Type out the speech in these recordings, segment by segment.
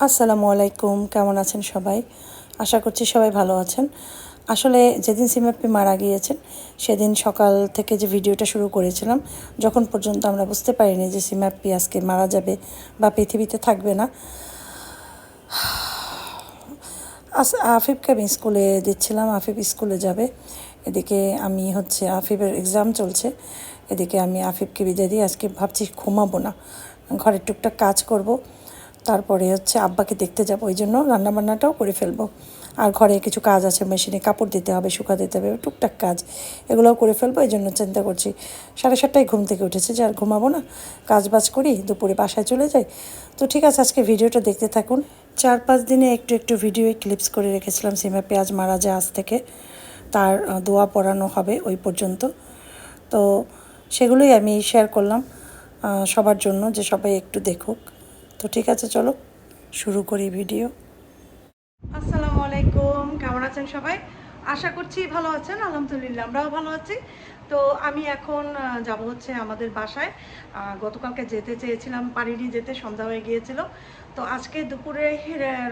আসসালামু আলাইকুম, কেমন আছেন সবাই? আশা করছি সবাই ভালো আছেন। আসলে যেদিন সিমাপ্পি মারা গিয়েছেন, সেদিন সকাল থেকে যে ভিডিওটা শুরু করেছিলাম, যখন পর্যন্ত আমরা বুঝতে পারিনি যে সিমাপ্পি আজকে মারা যাবে বা পৃথিবীতে থাকবে না আফিফকে আমি স্কুলে দিচ্ছিলাম, আফিফ স্কুলে যাবে। এদিকে আমি হচ্ছে আফিফের এক্সাম চলছে। এদিকে আমি আফিফকে বিদায় দিয়ে আজকে ভাবছি ঘুমাবো না, ঘরের টুকটাক কাজ করব। তারপরে হচ্ছে আব্বাকে দেখতে যাব, ওই জন্য রান্নাবান্নাটাও করে ফেলব। আর ঘরে কিছু কাজ আছে, মেশিনে কাপড় দিতে হবে, শুকা দিতে হবে, টুকটাক কাজ, এগুলোও করে ফেলব, এই জন্য চিন্তা করছি। সাড়ে সাতটায় ঘুম থেকে উঠেছে, যে আর ঘুমাবো না কাজ বাজ করি, দুপুরে বাসায় চলে যাই। তো ঠিক আছে, আজকে ভিডিওটা দেখতে থাকুন। চার পাঁচ দিনে একটু একটু ভিডিও ক্লিপস করে রেখেছিলাম সিমা পেঁয়াজ মারা যায় আজ থেকে। তার দোয়া পড়ানো হবে ওই পর্যন্ত। তো সেগুলোই আমি শেয়ার করলাম সবার জন্য, যে সবাই একটু দেখুক। তো ঠিক আছে, চলো শুরু করি ভিডিও। আসসালামু আলাইকুম, কেমন আছেন সবাই? আশা করছি ভালো আছেন, আলহামদুলিল্লাহ, আমরাও ভালো আছি। তো আমি এখন যাব হচ্ছে আমাদের বাসায়। গতকালকে যেতে চেয়েছিলাম, পারিনি যেতে, সন্ধ্যা হয়ে গিয়েছিল। তো আজকে দুপুরে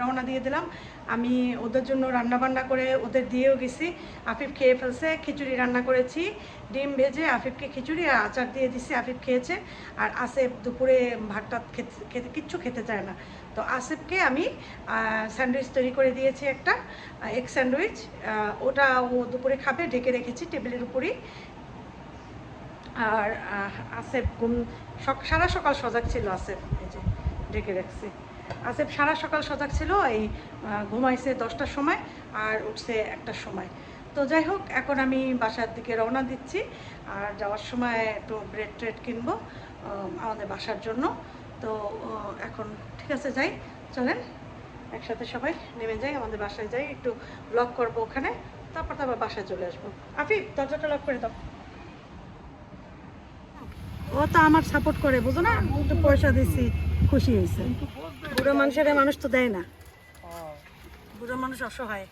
রওনা দিয়ে দিলাম। আমি ওদের জন্য রান্না বান্না করে ওদের দিয়েও গেছি। আফিফ খেয়ে ফেলছে, খিচুড়ি রান্না করেছি। ডিম ভেজে আফিফকে খিচুড়ি আর আচার দিয়ে দিছি, আফিফ খেয়েছে। আর আসেফ দুপুরে ভাতটা খেতে কিচ্ছু খেতে চায় না। তো আসেফকে আমি স্যান্ডউইচ তৈরি করে দিয়েছি একটা এক স্যান্ডউইচ। ওটা ও দুপুরে খাবে, ঢেকে রেখেছি টেবিলের উপরেই। আর আসেফ ঘুম সারা সকাল সজাগ ছিল আসেফ ঢেকে রাখছি। আসেফ সারা সকাল সজাগ ছিল, এই ঘুমাইছে দশটার সময় আর উঠছে একটার সময়। তো যাই হোক, এখন আমি বাসার দিকে রওনা দিচ্ছি, আর যাওয়ার সময় একটু ব্রেড ট্রেড কিনবো আমাদের বাসার জন্য। তো এখন ঠিক আছে, যাই, চলেন, একসাথে সবাই নেমে যাই, আমাদের বাসায় যাই, একটু ব্লগ করব ওখানে, তারপর তারপর বাসায় চলে আসব। আফিফ, দরজাটা লক করে দাও। ও তো আমার সাপোর্ট করে, বুঝো না? একটু পয়সা দিচ্ছি খুশি হয়েছে। বুড়ো মানুষের মানুষ তো দেয় না। বুড়ো মানুষ অসহায়।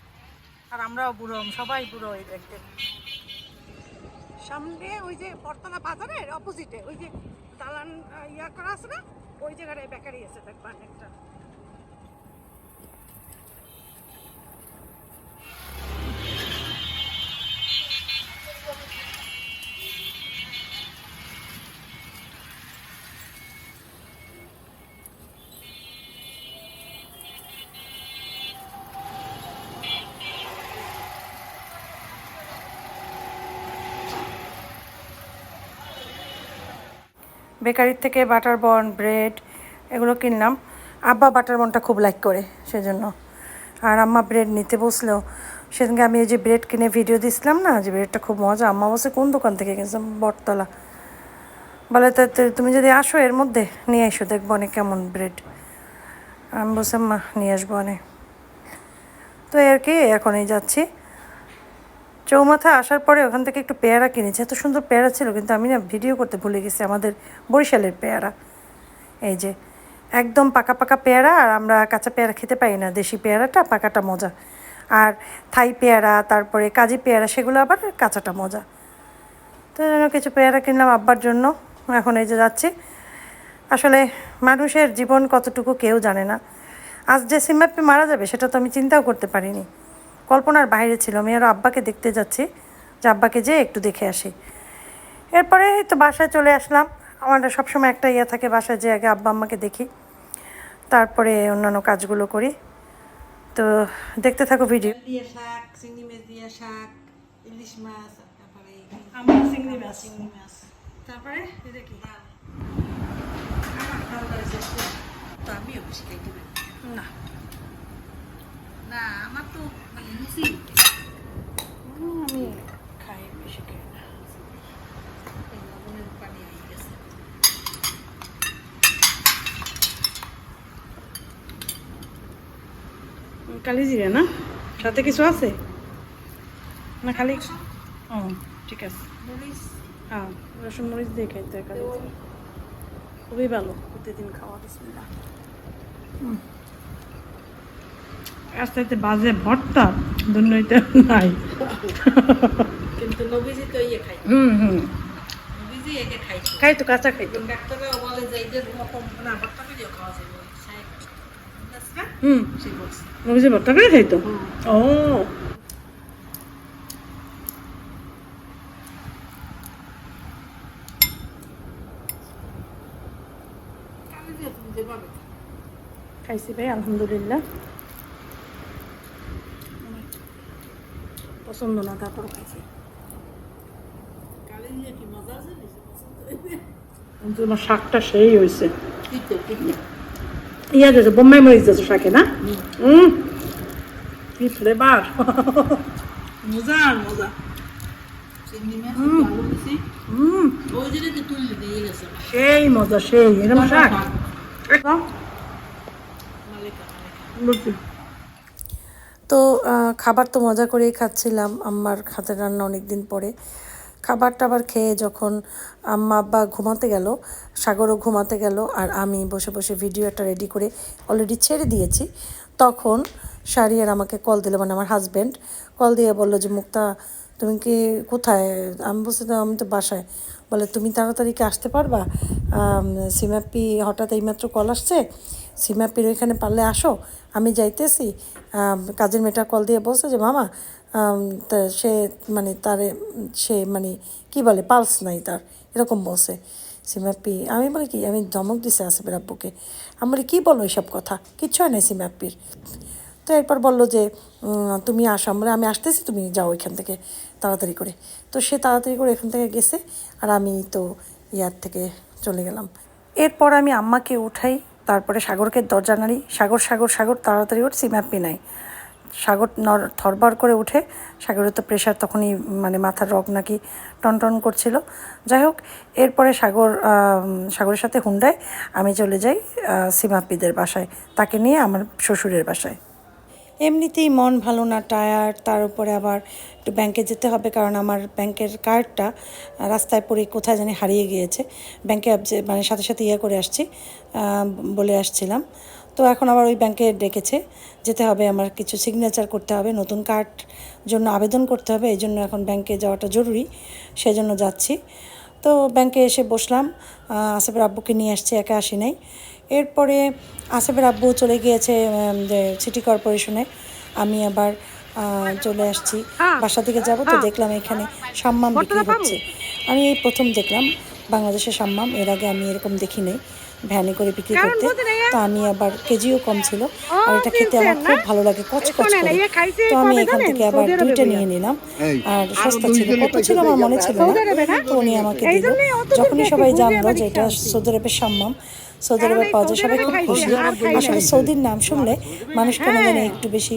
আর আমরাও বুড়ো সবাই বুড়ো ওই দেখতে। সামনে ওই যে বটতলা বাজারের অপোজিটে ওই যে দালান ইয়া করা আছে না? ওই জায়গাটায় বেকারি আছে দেখবা একটা। বেকারির থেকে বাটার বন, ব্রেড এগুলো কিনলাম। আব্বা বাটার বনটা খুব লাইক করে সেজন্য। আর আম্মা ব্রেড নিতে বসলেও সেদিনকে আমি এই যে ব্রেড কিনে ভিডিও দিছিলাম না, যে ব্রেডটা খুব মজা। আম্মা বসে কোন দোকান থেকে কিনছিলাম বটতলা। বলে, তো তুমি যদি আসো এর মধ্যে, নিয়ে এসো, দেখব অনেক কেমন ব্রেড। আমি বলছি মা নিয়ে আসব অনেক। তো আর কি, এখনই যাচ্ছি। চৌমাথা আসার পরে ওখান থেকে একটু পেয়ারা কিনেছি। এত সুন্দর পেয়ারা ছিল, কিন্তু আমি না ভিডিও করতে ভুলে গেছি আমাদের বরিশালের পেয়ারা। এই যে, একদম পাকা পাকা পেয়ারা আর আমরা কাঁচা পেয়ারা খেতে পারি না। দেশি পেয়ারাটা পাকাটা মজা। আর থাই পেয়ারা, তারপরে কাজি পেয়ারা, সেগুলো আবার কাঁচাটা মজা। তো জন্য কিছু পেয়ারা কিনলাম আব্বার জন্য। এখন এই যে যাচ্ছি। আসলে মানুষের জীবন কতটুকু কেউ জানে না। আজ যে সিমাপ্পি মারা যাবে, সেটা তো আমি চিন্তাও করতে পারিনি। কল্পনার বাইরে ছিল। আমি আরও আব্বাকে দেখতে যাচ্ছি। যে আব্বাকে যেয়ে একটু দেখে আসি। এরপরে তো বাসায় চলে আসলাম। আমার সবসময় একটা ইয়ে থাকে বাসায় যে আগে আব্বা আম্মাকে দেখি। তারপরে অন্যান্য কাজগুলো করি। তো দেখতে থাকো ভিডিও। দিয়ে শাক চিংড়ি মাছ দিয়ে শাক ইলিশ মাছ তারপরে আমার চিংড়ি মাছ। চিংড়ি মাছ। তারপরে এটা কি? আমার ভালো করে শেষ করে তো আমিও বেশি খাইতে না। না আমার তো আমি খাই বেশি খাই না কালি জিরে না? সাথে কিছু আছে? না, খালি ও ঠিক আছে। হ্যাঁ রসুন মরিচ দিয়ে খাইতে কালি খুবই ভালো। প্রতিদিন খাওয়া বিসমিল্লাহ আস্তে আস্তে বাজে ভর্তা দুর্নইতে নাই। কিন্তু নবীজি তো ইয়ে খাই হুম হুম। নবীজি একে খাইতো খাই তো কাঁচা খাই তো। ডাক্তাররাও বলে যে এদের মতো না ভর্তা খাওয়া হুম। ভর্তা করে ও। কানে দিয়ে তুমি যেভাবে খাইছি ভাই আলহামদুলিল্লাহ। পছন্দ না তারপর খাইছি। কিন্তু আমার শাকটা সেই হয়েছে ইয়া যাচ্ছে বোম্বাই মরিচ যাচ্ছে শাকে না? হুম। কি ফ্লেভার মজা আর মজা সেই মজা সেই। এরকম শাক? বুঝছি তো খাবার তো মজা করেই খাচ্ছিলাম। আম্মার হাতের রান্না অনেক দিন পরে। খাবার টাবার খেয়ে যখন আম্মা, আব্বা ঘুমাতে গেল, সাগরও ঘুমাতে গেল, আর আমি বসে বসে ভিডিও একটা রেডি করে অলরেডি ছেড়ে দিয়েছি, তখন শারিয়ার আমাকে কল দিল মানে আমার হাজব্যান্ড কল দিয়ে বলল যে, মুক্তা, তুমি কি কোথায়? আমি বলছি তো আমি তো বাসায়। বলে, তুমি তাড়াতাড়ি কি আসতে পারবা? সিমাপি হঠাৎ এইমাত্র কল আসছে সিমাপির ওইখানে পারলে আসো। আমি যাইতেছি কাজের মেয়েটা কল দিয়ে বলছে যে, মামা তা সে মানে তারে, সে মানে কি বলে পালস নাই তার। এরকম বলছে। সিমাপ্পি আমি বলি কি, আমি ধমক দিছে আসিফের আব্বুকে। আমি বলি, কী বলো এইসব কথা? কিচ্ছু হয় নাই সিমাপ্পির তো এরপর বলল যে তুমি আসো, আমরা, আমি আসতেছি, তুমি যাও এখান থেকে তাড়াতাড়ি করে। তো সে তাড়াতাড়ি করে এখান থেকে গেছে, আর আমি তো ইয়ার থেকে চলে গেলাম। এরপর আমি আম্মাকে উঠাই তারপরে সাগরকে দরজা নাড়ি, সাগর সাগর সাগর, তাড়াতাড়ি ওঠ সিম্যাপি নাই। সাগর নর, থরবার করে উঠে সাগরের তো প্রেশার তখনই মানে মাথার রগ নাকি টনটন করছিল। যাই হোক, এরপরে সাগর সাগরের সাথে হুন্ডায় আমি চলে যাই সিমাপিদের বাসায়। তাকে নিয়ে আমার শ্বশুরের বাসায়। এমনিতেই মন ভালো না টায়ার তার উপরে আবার একটু ব্যাংকে যেতে হবে কারণ আমার ব্যাংকের কার্ডটা রাস্তায় পড়ে কোথায় জানি হারিয়ে গিয়েছে। ব্যাংকে মানে সাথে সাথে ইয়ে করে আসছি বলে আসছিলাম। তো এখন আবার ওই ব্যাংকে ডেকেছে, যেতে হবে, আমার কিছু সিগনেচার করতে হবে, নতুন কার্ড জন্য আবেদন করতে হবে, এই জন্য এখন ব্যাংকে যাওয়াটা জরুরি, সেজন্য যাচ্ছি। তো ব্যাংকে এসে বসলাম আসিফের আব্বুকে নিয়ে আসছি, একা আসি নাই। এরপরে আসিফের আব্বু চলে গিয়েছে যে সিটি কর্পোরেশনে আমি আবার আহ, চলে আসছি। বাসা থেকে যাব তো দেখলাম এখানে সাম্মাম বিক্রি হচ্ছে। আমি এই প্রথম দেখলাম বাংলাদেশের সাম্মাম। এর আগে আমি এরকম দেখি নাই ভ্যানে করে বিক্রি করতে। তো আমি আবার কেজিও কম ছিল। আর এটা খেতে আমার খুব ভালো লাগে কচকচ করে। তো আমি এখান থেকে আবার দুইটা নিয়ে নিলাম। আর সস্তা ছিল। কত ছিল আমার মনে ছিল না। তো উনি আমাকে দিল। যখনই সবাই জানলো যে এটা সৌদি আরবের সাম্মাম। সৌদি আরবে পাওয়া যায় সবাই খুব খুশি আসলে সৌদির নাম শুনলে মানুষ কেন জানি একটু বেশি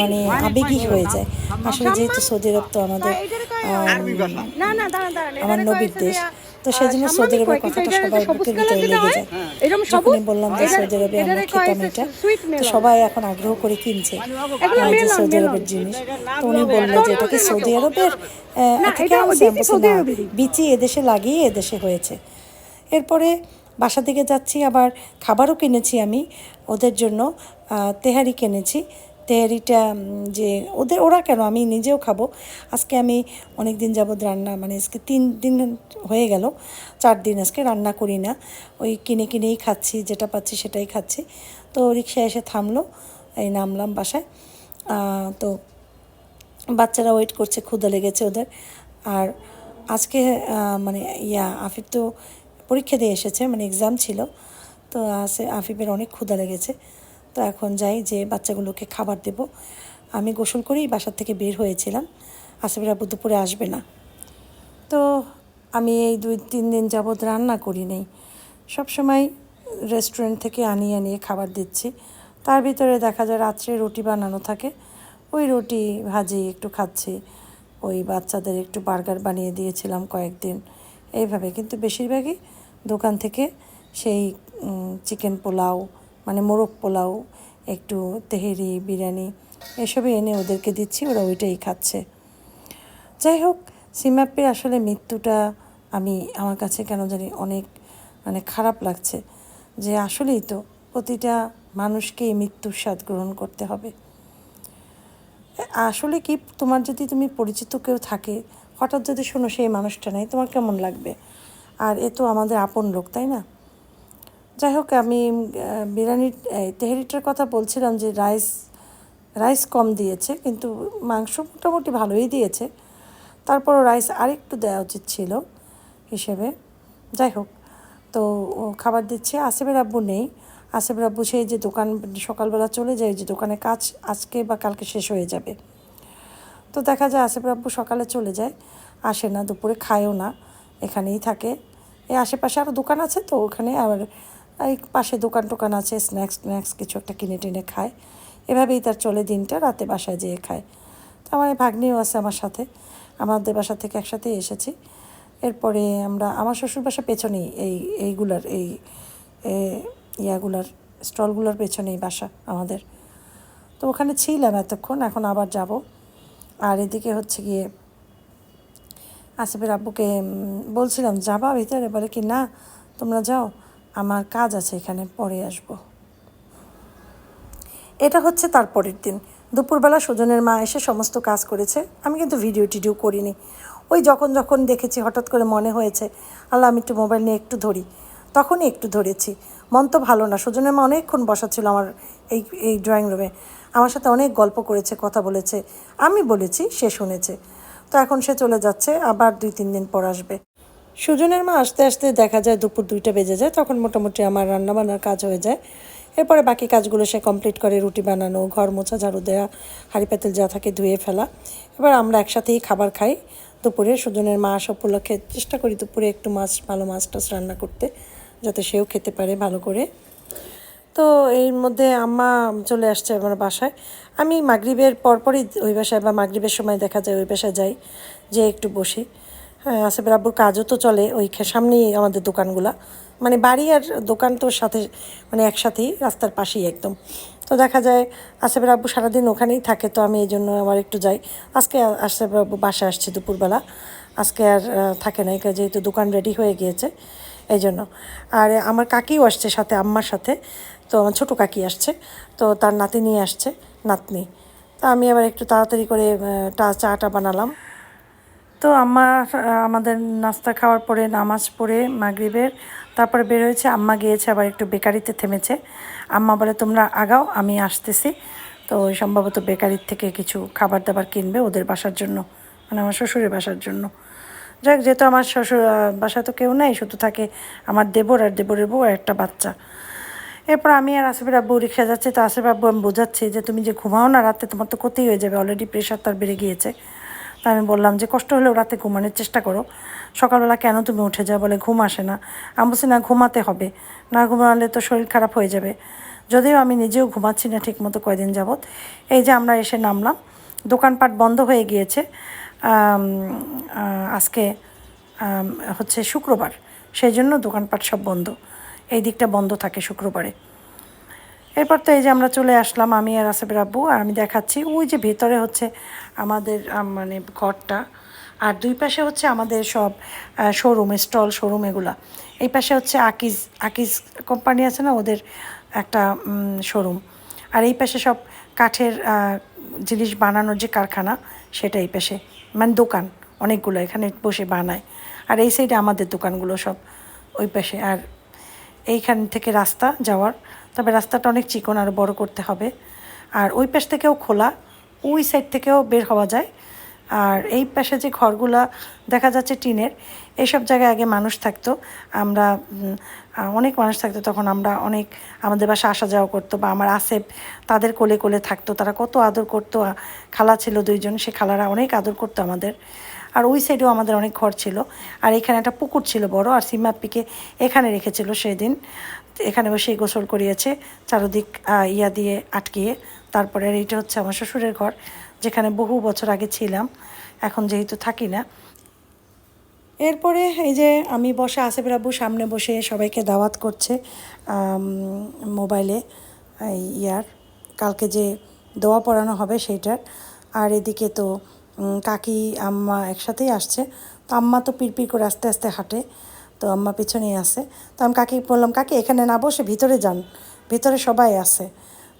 মানে আবেগী হয়ে যায়। আসলে যেহেতু সৌদি আরব তো আমাদের আমার নবীর দেশ। তো সেই জন্য সৌদি আরবের কথাটা সবার বুকের ভিতরে লেগে যায়। যখনই বললাম যে সৌদি আরবে আমরা খেতাম এটা। তো সবাই এখন আগ্রহ করে কিনছে। যে সৌদি আরবের জিনিস। তো উনি বলল যে এটা কি সৌদি আরবের থেকে আনছে বিচি এদেশে লাগিয়ে এদেশে হয়েছে। এরপরে বাসা থেকে যাচ্ছি, আবার খাবারও কিনেছি আমি, ওদের জন্য তেহারি কিনেছি। তেহারিটা যে ওদের, ওরা কেন? আমি নিজেও খাব। আজকে আমি অনেক দিন যাবৎ রান্না মানে আজকে তিন দিন হয়ে গেল, চার দিন আজকে রান্না করি না। ওই কিনে কিনেই খাচ্ছি, যেটা পাচ্ছি সেটাই খাচ্ছি। তো রিক্সায় এসে থামলো, এই নামলাম বাসায়। তো বাচ্চারা ওয়েট করছে ক্ষুদা লেগেছে ওদের। আর আজকে মানে ইয়া আফিফ তো পরীক্ষা দিয়ে এসেছে মানে এক্সাম ছিল। তো আসে আফিফের অনেক ক্ষুদা লেগেছে। তো এখন যাই যে বাচ্চাগুলোকে খাবার দেব। আমি গোসল করেই বাসার থেকে বের হয়েছিলাম। আসিফের আব্বু দুপুরে আসবে না। তো আমি এই দুই, তিন দিন যাবৎ রান্না করি নেই। সবসময় রেস্টুরেন্ট থেকে আনিয়ে আনিয়ে খাবার দিচ্ছি। তার ভিতরে দেখা যায় রাত্রে রুটি বানানো থাকে। ওই রুটি ভাজি একটু খাচ্ছি। ওই বাচ্চাদের একটু বার্গার বানিয়ে দিয়েছিলাম কয়েকদিন। এইভাবে। কিন্তু বেশিরভাগই দোকান থেকে সেই চিকেন পোলাও মানে মোরগ পোলাও, একটু তেহেরি, বিরিয়ানি, এসবই এনে ওদেরকে দিচ্ছি, ওরা ওইটাই খাচ্ছে। যাই হোক সিমাপ্পির আসলে মৃত্যুটা আমি, আমার কাছে কেন জানি অনেক মানে খারাপ লাগছে যে আসলেই তো প্রতিটা মানুষকেই মৃত্যুর স্বাদ গ্রহণ করতে হবে। আসলে কি, তোমার যদি তুমি পরিচিত কেউ থাকে, হঠাৎ যদি শোনো সেই মানুষটা নেই, তোমার কেমন লাগবে? আর এ তো আমাদের আপন লোক তাই না? যাই হোক আমি এই, তেহারিটার কথা বলছিলাম যে রাইস রাইস কম দিয়েছে কিন্তু মাংস মোটামুটি ভালোই দিয়েছে। তারপরও রাইস আরেকটু দেওয়া উচিত ছিল হিসেবে। যাই হোক তো খাবার দিচ্ছে আসিফের আব্বু নেই। আসিফের আব্বু সেই যে দোকান সকালবেলা চলে যায় যে দোকানে কাজ আজকে বা কালকে শেষ হয়ে যাবে। তো দেখা যায় আসিফের আব্বু সকালে চলে যায় আসে না দুপুরে খায়ও না। এখানেই থাকে। এই আশেপাশে আরও দোকান আছে তো ওখানে আবার এই পাশে দোকান টোকান আছে স্ন্যাক্স স্ন্যাক্স কিছু একটা কিনে টিনে খায়। এভাবেই তার চলে দিনটা, রাতে বাসায় যেয়ে খায়। তো আমার ভাগ্নিও আছে আমার সাথে। আমাদের বাসা থেকে একসাথেই এসেছি। এরপরে আমরা, আমার শ্বশুর বাসা পেছনেই এই, এইগুলার, এই ইয়াগুলার, স্টলগুলোর পেছনেই বাসা আমাদের। তো ওখানে ছিলাম এতক্ষণ, এখন আবার যাব। আর এদিকে হচ্ছে গিয়ে আসিফের আব্বুকে বলছিলাম, যাবা ভিতরে? বলে কি, না, তোমরা যাও, আমার কাজ আছে, এখানে পরে আসব। এটা হচ্ছে তার পরের দিন। দুপুরবেলা সুজনের মা এসে সমস্ত কাজ করেছে। আমি কিন্তু ভিডিও টিডিও করিনি। ওই যখন যখন দেখেছি, হঠাৎ করে মনে হয়েছে, আল্লাহ, আমি একটু মোবাইল নিয়ে একটু ধরি। তখনই একটু ধরেছি। মন তো ভালো না। সুজনের মা অনেকক্ষণ বসা ছিল আমার এই এই ড্রয়িং রুমে। আমার সাথে অনেক গল্প করেছে, কথা বলেছে। আমি বলেছি, সে শুনেছে। তো এখন সে চলে যাচ্ছে, আবার দুই, তিন দিন পর আসবে। সুজনের মা আসতে আসতে দেখা যায় দুপুর দুইটা বেজে যায়, তখন মোটামুটি আমার রান্নাবান্নার কাজ হয়ে যায়। এরপরে বাকি কাজগুলো সে কমপ্লিট করে, রুটি বানানো, ঘর মোছা, ঝাড়ু দেওয়া হাঁড়ি পাতিল যা থাকে ধুয়ে ফেলা। এবার আমরা একসাথেই খাবার খাই দুপুরে। সুজনের মা আসা উপলক্ষে চেষ্টা করি দুপুরে একটু মাছ, ভালো মাছ টাছ রান্না করতে, যাতে সেও খেতে পারে ভালো করে। তো এর মধ্যে আম্মা চলে আসছে আমার বাসায়। আমি মাগরিবের পরপরই ওই বাসায় বা মাগরিবের সময় দেখা যায়, ওই বাসায় যাই যে একটু বসি। হ্যাঁ আসিফের আব্বুর কাজও তো চলে ওই সামনেই আমাদের দোকানগুলা। মানে বাড়ি আর দোকান তো সাথে মানে একসাথেই, রাস্তার পাশেই একদম। তো দেখা যায় আসিফের আব্বু সারাদিন ওখানেই থাকে, তো আমি এই জন্য আবার একটু যাই। আজকে আসিফের আব্বু বাসায় আসছে দুপুরবেলা। আজকে আর থাকে না যেহেতু দোকান রেডি হয়ে গিয়েছে, এই জন্য। আর আমার কাকিও আসছে সাথে, আম্মার সাথে। তো আমার ছোটো কাকি আসছে তো তার নাতি নিয়ে আসছে নাতনি। তা আমি আবার একটু তাড়াতাড়ি করে টা চাটা বানালাম। তো আহ, আমাদের নাস্তা খাওয়ার পরে নামাজ পড়ে মাগরিবের তারপরে বের হয়েছে আম্মা গিয়েছে আবার একটু বেকারিতে থেমেছে। আম্মা বলে তোমরা আগাও আমি আসতেছি। তো সম্ভবত বেকারির থেকে কিছু খাবার দাবার কিনবে ওদের বাসার জন্য মানে আমার শ্বশুরের বাসার জন্য। যাক যেহেতু আমার শ্বশুর বাসা তো কেউ নেই শুধু থাকে আমার দেবর আর দেবরের বউ একটা বাচ্চা। এরপর আমি আর আসিফের আব্বু রিক্সা যাচ্ছি, তো আসিফ আব্বু আমি বোঝাচ্ছি যে তুমি যে ঘুমাও না রাতে, তোমার তো ক্ষতি হয়ে যাবে অলরেডি প্রেশার তার বেড়ে গিয়েছে। তা আমি বললাম যে কষ্ট হলেও রাতে ঘুমানোর চেষ্টা করো। সকালবেলা কেন তুমি উঠে যাও বলে ঘুম আসে না। আমি বলছি, না, ঘুমাতে হবে। না ঘুমালে তো শরীর খারাপ হয়ে যাবে। যদিও আমি নিজেও ঘুমাচ্ছি না ঠিক মতো কয়দিন যাবৎ। এই যে আমরা এসে নামলাম। দোকানপাট বন্ধ হয়ে গিয়েছে। আজকে হচ্ছে শুক্রবার। সেই জন্য দোকানপাট সব বন্ধ। এই দিকটা বন্ধ থাকে শুক্রবারে। এরপর তো এই যে আমরা চলে আসলাম, আমি আর আসিফের আব্বু, আর আমি দেখাচ্ছি ওই যে ভেতরে হচ্ছে আমাদের মানে ঘরটা, আর দুই পাশে হচ্ছে আমাদের সব শোরুম স্টল শোরুম এগুলা। এই পাশে হচ্ছে আকিজ আকিজ কোম্পানি আছে না, ওদের একটা শোরুম আর এই পাশে সব কাঠের জিনিস বানানোর যে কারখানা, সেটা এই পাশে। মানে দোকান, অনেকগুলো এখানে বসে বানায়। আর এই সাইডে আমাদের দোকানগুলো সব ওই পাশে। আর এইখান থেকে রাস্তা যাওয়ার। তবে রাস্তাটা অনেক চিকন আর বড় করতে হবে। আর ওই পাশ থেকেও খোলা, ওই সাইড থেকেও বের হওয়া যায়। আর এই পাশে যে ঘরগুলা দেখা যাচ্ছে টিনের এইসব জায়গায় আগে মানুষ থাকতো। আমরা অনেক মানুষ থাকতো তখন আমরা অনেক, আমাদের বাসা আসা যাওয়া করতো বা আমার আসেপ তাদের কোলে কোলে থাকতো। তারা কত আদর করতো। খালা ছিল দুইজন, সে খালারা অনেক আদর করতো আমাদের। আর ওই সাইডেও আমাদের অনেক ঘর ছিল। আর এখানে একটা পুকুর ছিল বড়, আর সিমাপ্পিকে এখানে রেখেছিল সেদিন। এখানে বসে গোসল করিয়েছে, চারদিক ইয়া দিয়ে আটকিয়ে। তারপরে এইটা হচ্ছে আমার শ্বশুরের ঘর, যেখানে বহু বছর আগে ছিলাম। এখন যেহেতু থাকি না। এরপরে এই যে আমি বসে, আসিফের আব্বু সামনে বসে সবাইকে দাওয়াত করছে মোবাইলে ইয়ার। কালকে যে দোয়া পড়ানো হবে সেইটার। আর এদিকে তো কাকি, আম্মা একসাথেই আসছে। তো আম্মা তো পিড়পিড় করে আস্তে আস্তে হাঁটে। তো আম্মা পিছনেই আছে। তো আমি কাকি বললাম, কাকি, এখানে না বসে ভিতরে যান। ভিতরে সবাই আছে।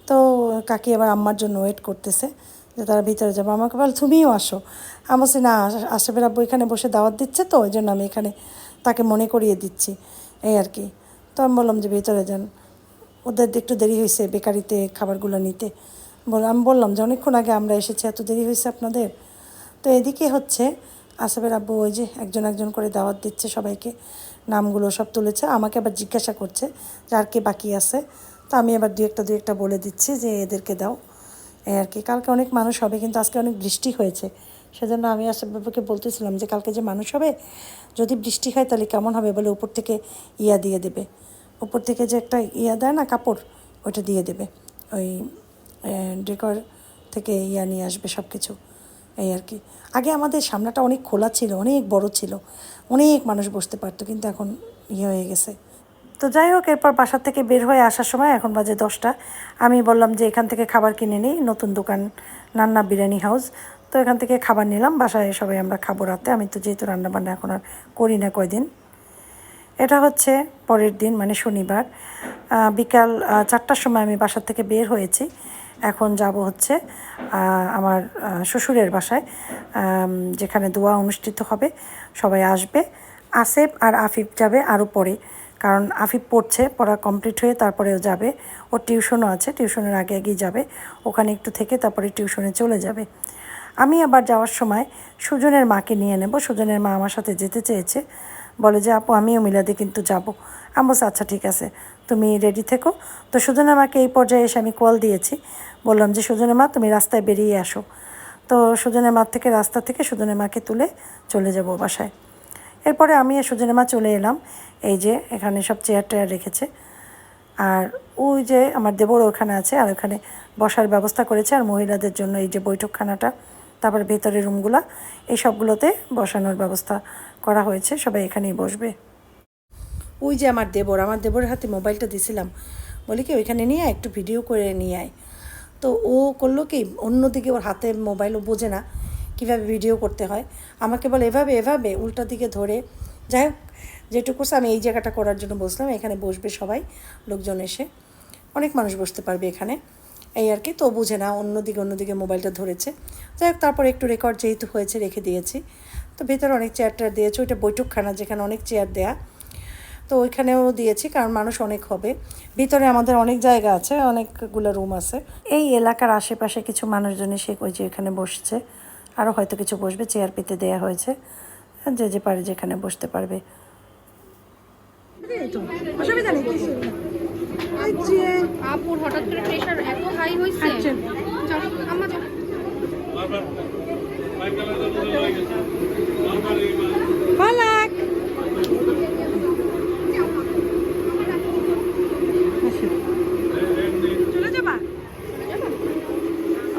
তো কাকি আবার আম্মার জন্য ওয়েট করতেছে যে তারা ভিতরে যাব। আমাকে বল, তুমিও আসো। আমি বলছি, না আশ- আশরাফের আব্বু এখানে বসে দাওয়াত দিচ্ছে তো, ওই জন্য আমি এখানে তাকে মনে করিয়ে দিচ্ছি। এই আর কি। তো আমি বললাম যে, ভিতরে যান। ওদের একটু দেরি হয়েছে বেকারিতে খাবারগুলো নিতে। বল, আমি বললাম যে, অনেকক্ষণ আগে আমরা এসেছি, এত দেরি হয়েছে আপনাদের? তো এদিকে হচ্ছে আসবের আব্বু ওই যে একজন একজন করে দাওয়াত দিচ্ছে সবাইকে, নামগুলো সব তুলেছে। আমাকে আবার জিজ্ঞাসা করছে যে আর কে বাকি আছে। তো আমি আবার দু একটা দু একটা বলে দিচ্ছি যে এদেরকে দাও। আর কি, কালকে অনেক মানুষ হবে কিন্তু আজকে অনেক বৃষ্টি হয়েছে। সেজন্য আমি আসব বাবুকে বলতেছিলাম যে কালকে যে মানুষ হবে, যদি বৃষ্টি হয় তাহলে কেমন হবে বলে উপর থেকে ইয়া দিয়ে দেবে। উপর থেকে যে একটা ইয়া দেয় না কাপড়, ওইটা দিয়ে দেবে। ওই ডেকর থেকে ইয়া নিয়ে আসবে সব কিছু এই আর কি। আগে আমাদের সামনাটা অনেক খোলা ছিল, অনেক বড় ছিল। অনেক মানুষ বসতে পারতো, কিন্তু এখন ইয়ে হয়ে গেছে। তো যাই হোক, এরপর বাসা থেকে বের হয়ে আসার সময় এখন বাজে দশটা। আমি বললাম যে এখান থেকে খাবার কিনে নিই, নতুন দোকান, নান্না বিরিয়ানি হাউস। তো এখান থেকে খাবার নিলাম, বাসায় সবাই আমরা খাব রাতে। আমি তো যেহেতু রান্নাবান্না এখন আর করি না কয়দিন। এটা হচ্ছে পরের দিন মানে শনিবার। বিকাল চারটার সময় আমি বাসা থেকে বের হয়েছি। এখন যাব হচ্ছে আমার শ্বশুরের বাসায় যেখানে দোয়া অনুষ্ঠিত হবে, সবাই আসবে। আসেফ আর আফিফ যাবে আরও পরে, কারণ আফিফ পড়ছে, পড়া কমপ্লিট হয়ে তারপরেও যাবে। ওর টিউশনও আছে, টিউশনের আগে আগেই যাবে, ওখানে একটু থেকে তারপরে টিউশনে চলে যাবে। আমি আবার যাওয়ার সময় সুজনের মাকে নিয়ে নেব, সুজনের মা আমার সাথে যেতে চেয়েছে, বলে যে, আপু, আমিও মিলাদে কিন্তু যাব। আমি আচ্ছা ঠিক আছে। তুমি রেডি থেকো। তো সুজনের মাকে এই পর্যায়ে এসে আমি কল দিয়েছি। বললাম যে সুজনের মা, তুমি রাস্তায় বেরিয়ে আসো। তো সুজনের মা থেকে রাস্তা থেকে সুজনের মাকে তুলে চলে যাব বাসায়। এরপরে আমি আর সুজনের মা চলে এলাম। এই যে, এখানে সব চেয়ার টেয়ার রেখেছে। আর ওই যে, আমার দেবর ওখানে আছে আর ওখানে বসার ব্যবস্থা করেছে আর মহিলাদের জন্য এই যে বৈঠকখানাটা, তারপরে ভেতরের রুমগুলা এই সবগুলোতে বসানোর ব্যবস্থা করা হয়েছে। সবাই এখানেই বসবে। ওই যে আমার দেবর আমার দেবরের হাতে মোবাইলটা দিছিলাম। বলি কি ওইখানে নিয়ে আয়, একটু ভিডিও করে নিয়ে আয়। তো ও করল কি অন্যদিকে ওর হাতে মোবাইল ও বোঝে না কীভাবে ভিডিও করতে হয়। আমাকে বলে এভাবে এভাবে উল্টা দিকে ধরে। যাই হোক যেটুকু আমি এই জায়গাটা করার জন্য বসলাম। এখানে বসবে সবাই লোকজন এসে। অনেক মানুষ বসতে পারবে এখানে। এই আর কি তো বুঝে না অন্যদিকে অন্যদিকে মোবাইলটা ধরেছে। যাই হোক তারপরে একটু রেকর্ড যেহেতু হয়েছে রেখে দিয়েছি। তো ভেতরে অনেক চেয়ার টেয়ার দিয়েছে ওইটা বৈঠকখানা যেখানে অনেক চেয়ার দেয়া। তো ওইখানেও দিয়েছি কারণ মানুষ অনেক হবে ভিতরে আমাদের অনেক জায়গা আছে অনেকগুলো রুম আছে এই এলাকার আশেপাশে কিছু মানুষজন এসে ওই যে এখানে বসছে আরও হয়তো কিছু বসবে চেয়ার পেতে দেয়া হয়েছে যে যে পারে যেখানে বসতে পারবে অসুবিধা নেই আপুর হঠাৎ করে প্রেশার এত হাই হয়েছে আচ্ছা। চল, আম্মা চল। পালাক চলে যাবা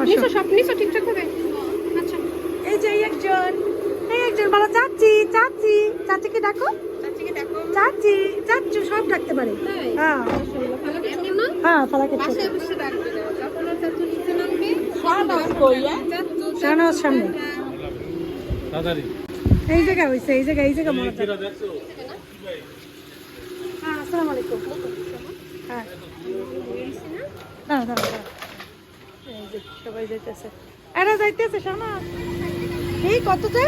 নিশো সব? নিশো ঠিকঠাক হবে আচ্ছা। এই যে এই একজন এই একজন বলো চাচি চাচি। চাচিকে ডাকো। চাচিকে দেখো চাচি চাচু সব ডাকতে পারে। হ্যাঁ। হ্যাঁ ফালাকে শাহনাজ সামনে এই জায়গায় হয়েছে এই জায়গায় এই জায়গায় মনে হ্যাঁ। আসসালামু আলাইকুম। হ্যাঁ। না না না এই যে সবাই যাইতেছে। এরা যাইতেছে শাহনাজ এই কততে?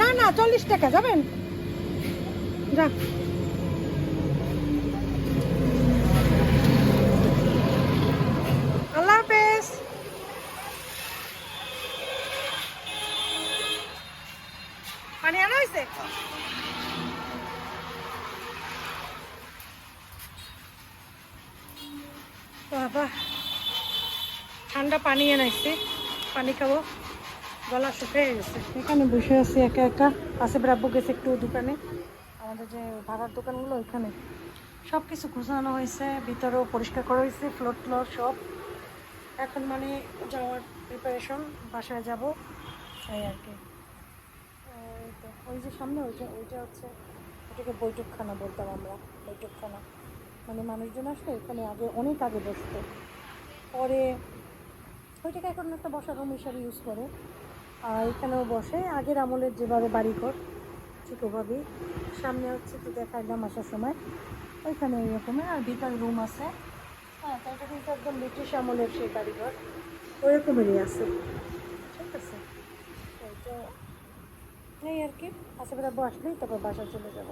না না, চল্লিশ টাকা, যাবেন? যা। আল্লাহ হাফেজ। পানি আনা হয়েছে বাবা। ঠান্ডা পানি এনাইছি পানি খাব। গলা শুকিয়ে গেছে। এখানে বসে আছি একা একা। পাশে ব্রাব্য গেছে একটু দোকানে। আমাদের যে ভাড়ার দোকানগুলো ওইখানে। সব কিছু ঘুষানো হয়েছে, ভিতরেও পরিষ্কার করা হয়েছে ফ্লোর ফ্লোর সব। এখন মানে যাওয়ার প্রিপারেশন বাসায় যাব। এই আর কি। ওই যে সামনে ওইটা ওইটা হচ্ছে ওটাকে বৈঠকখানা বলতাম আমরা, বৈঠকখানা। মানে মানুষজন আসলে এখানে আগে, অনেক আগে বসতো। পরে ওইটাকে এখন একটা বসার রুম হিসাবে ইউজ করে। আর এখানেও বসে। আগের আমলের যেভাবে বাড়িঘর ঠিক ওভাবেই সামনে হচ্ছে তো দেখাইলাম আসার সময়। ওইখানে ওই ওইরকমের আর ভিতরে রুম আছে। হ্যাঁ তো এটা কিন্তু একদম ব্রিটিশ আমলের সেই বাড়িঘর। ওইরকমেরই আছে। ঠিক আছে। এই আর কি। আশেপাশে আসলেই তারপর বাসা চলে যাব।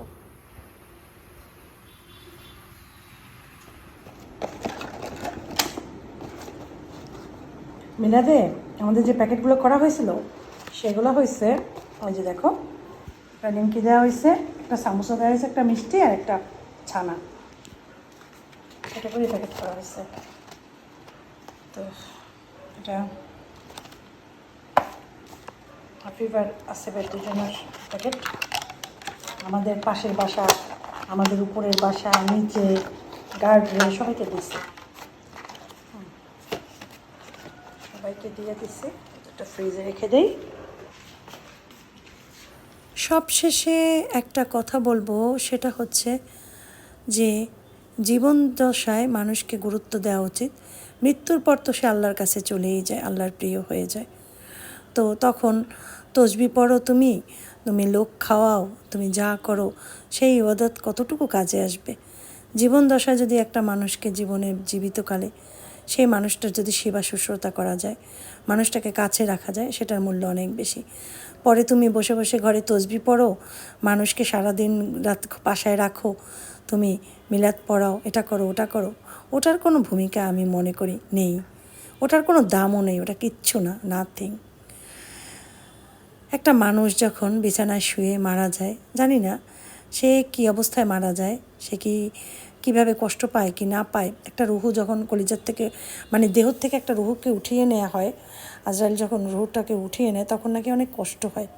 মিলাদে আমাদের যে প্যাকেটগুলো করা হয়েছিল, সেগুলো হয়েছে, ওই যে দেখো, একটা নিমকি দেওয়া হয়েছে, একটা সামোসা দেওয়া হয়েছে, একটা মিষ্টি আর একটা ছানা। এটা করে প্যাকেট করা হয়েছে। তো এটা হাফিবার আসেবের দুজনের প্যাকেট। আমাদের পাশের বাসা, আমাদের উপরের বাসা, নিচে গার্ডরে সবাইকে দিচ্ছে হুম। সবাইকে দিয়ে ফ্রিজে রেখে দেই। সব শেষে একটা কথা বলব, সেটা হচ্ছে যে জীবন দশায় মানুষকে গুরুত্ব দেওয়া উচিত। মৃত্যুর পর তো সে আল্লাহর কাছে চলেই যায়, আল্লাহর প্রিয় হয়ে যায়। তো তখন তসবি পড়ো তুমি তুমি লোক খাওয়াও, তুমি যা করো, সেই ইবাদত কতটুকু কাজে আসবে? জীবন দশায় যদি একটা মানুষকে জীবনে জীবিতকালে সেই মানুষটার যদি সেবা শুশ্রূষা করা যায়, মানুষটাকে কাছে রাখা যায়, সেটার মূল্য অনেক বেশি। পরে তুমি বসে বসে ঘরে তসবি পড়ো, মানুষকে সারাদিন রাত বাসায় রাখো, তুমি মিলাদ পড়াও, এটা করো, ওটা করো, ওটার কোনো ভূমিকা আমি মনে করি নেই। ওটার কোনো দামও নেই, ওটা কিচ্ছু না নাথিং একটা মানুষ যখন বিছানায় শুয়ে মারা যায়, জানি না, সে কি অবস্থায় মারা যায়, সে কি কীভাবে কষ্ট পায় কি না পায়, একটা রুহু যখন কলিজার থেকে মানে দেহর থেকে একটা রুহুকে উঠিয়ে নেওয়া হয়, আজরাইল যখন রুহুটাকে উঠিয়ে নেয়, তখন নাকি অনেক কষ্ট হয়।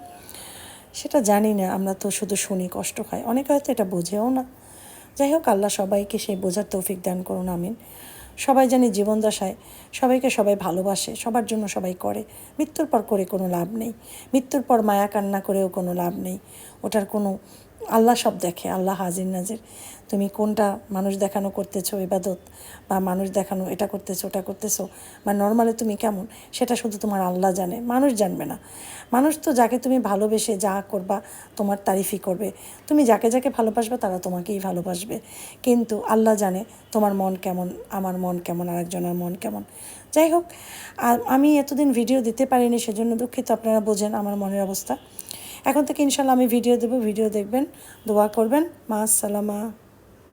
সেটা জানি না, আমরা তো শুধু শুনি কষ্ট হয়। অনেকে হয়তো এটা বোঝেও না। যাই হোক, আল্লাহ সবাইকে সেই বোঝার তৌফিক দান করুন, আমিন। সবাই জানি জীবন দশায়, সবাইকে সবাই ভালোবাসে, সবার জন্য সবাই করে। মৃত্যুর পর করে কোনো লাভ নেই। মৃত্যুর পর মায়া কান্না করেও কোনো লাভ নেই। ওটার কোনো আল্লাহ সব দেখে, আল্লাহ হাজির নাজির। তুমি কোনটা মানুষ দেখানো করতেছো, ইবাদত? বা মানুষ দেখানো, এটা করতেছো, ওটা করতেছো? বা নর্মালি তুমি কেমন? সেটা শুধু তোমার আল্লাহ জানে, মানুষ জানবে না। মানুষ তো যাকে তুমি ভালোবেসে যা করবা, তোমার তারিফই করবে। তুমি যাকে যাকে ভালোবাসবে, তারা তোমাকেই ভালোবাসবে। কিন্তু আল্লাহ জানে তোমার মন কেমন, আমার মন কেমন, আরেকজনের মন কেমন। যাই হোক আমি এতদিন ভিডিও দিতে পারিনি, সেজন্য দুঃখিত, আপনারা বোঝেন আমার মনের অবস্থা। এখন থেকে ইনশাল্লাহ আমি ভিডিও দেবো ভিডিও দেখবেন দোয়া করবেন। মা আসসালামা